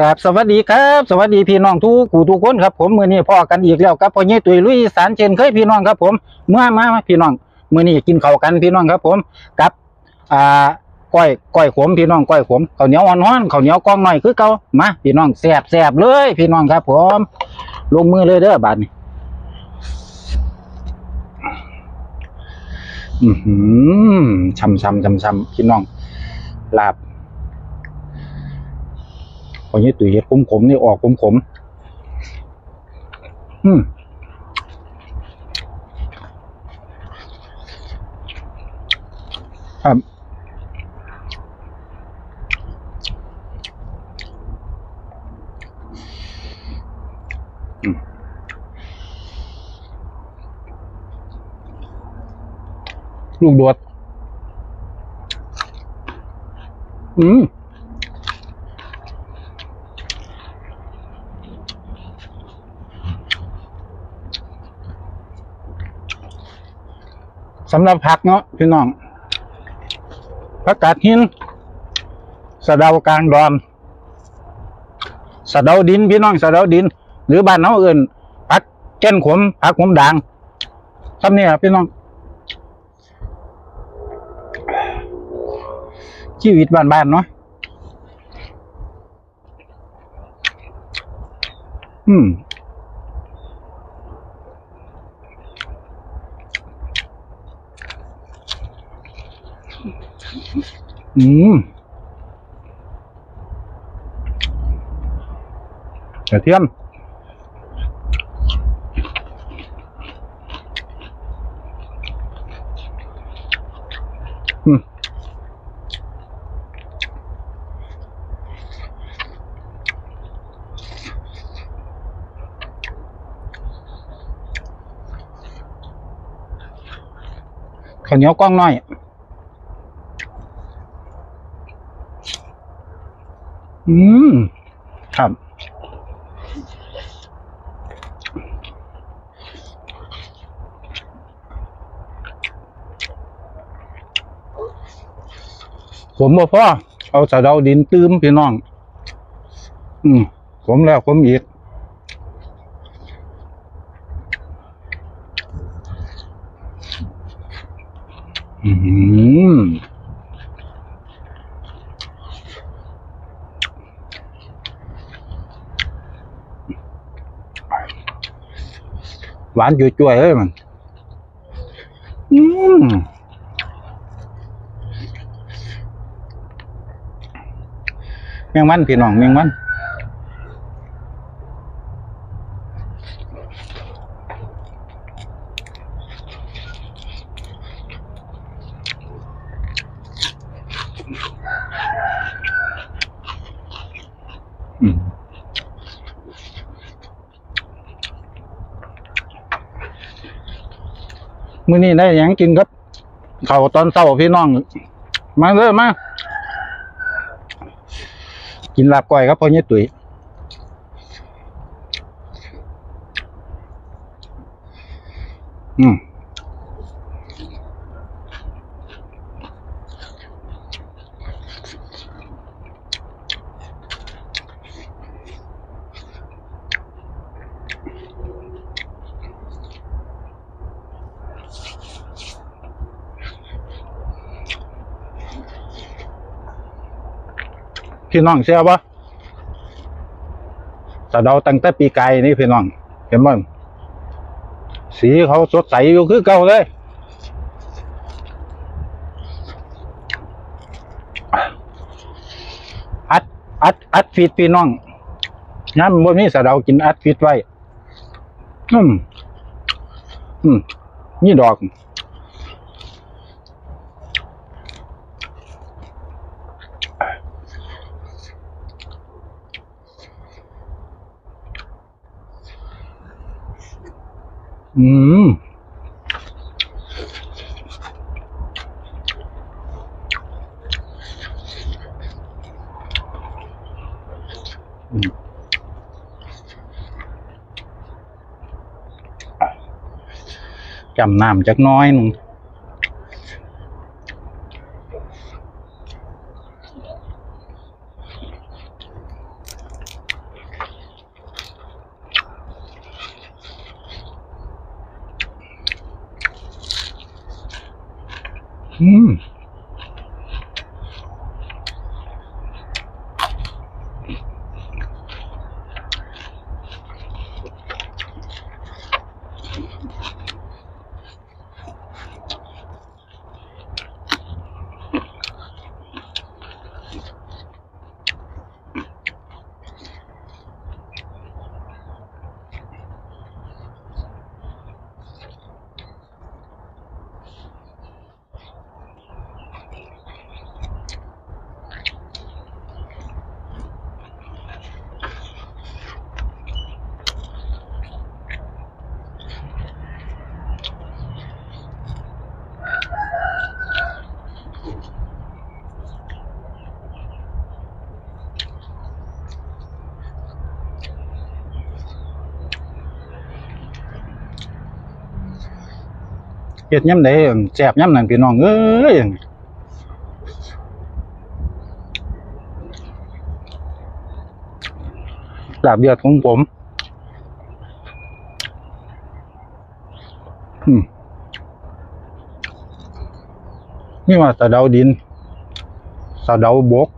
ครับสวัสดีครับ สวัสดีพี่น้องทุกผู้ทุกคนครับผมมือนี้พ่อกันอีกแล้วครับพ่อใหญ่ตุยลุยสารเช่นเคยพี่น้องครับ ผมเมื่อมาพี่น้องมือนี้กินข้าวกันพี่น้องครับผมกับอ่าก้อยก้อยขมพี่น้องก้อยขมข้าวเหนียวอ่อนๆข้าวเหนียวกล้องหน่อยคือเก่ามาพี่น้องแซ่บแซ่บเลย พี่น้องครับ ผม ลงมือเลยเด้อบาดนี้อือหือช่ำช่ำช่ำช่ำพี่น้องลาบ พอนี้ตุ๋ยเห็ดขมขมๆนี่ออกขมขมๆอืมครับลูกโดดอืม สำหรับผักเนาะพี่น้องผักกาดหินสะเดากลางดอมสะเดาดิน พี่น้องสะเดาดิน หรือบ้านเขาอื่นผักแก้นขมผักขมด่างทำนี่ครับพี่น้อง ชีวิตบ้านๆเนาะอืม อืมกระเทียมอืมข้าวเหนียวกล้องน้อย อืม ครับ ผมบ่พ่อ เอาสะเดาดินตื้มพี่น้อง อืม ผมแล้วผมอีกอืม หวานจุ่ยๆเลยมัน อืมแมงมันพี่น้องแมงมัน อืม มื้อนี้ได้หยังกินครับเขาตอนเช้าพี่น้อง มาเด้อมา กินลาบก้อยครับพ่อเนี่ยตุ๋ยอืม พี่น้องเชื่อปะแต่เราตั้งแต่ปีไก่นี่พี่น้อง เห็นมั้งสีเขาสดใสอยู่คือเก่าเลยอัดอัดอัดฟีดพี่น้องย้ำบนนี้สะเดากินอัดฟีดไว้อืมอืมนี่ดอก อืมจำน้ำจักน้อยหนึ่ง อื เฮ็ดย่ำใดแซ่บย่ำนั่นพี่น้องเอ้ยลาบเลือดของผมอืมนี่ว่าสะเดาดินสะเดาบก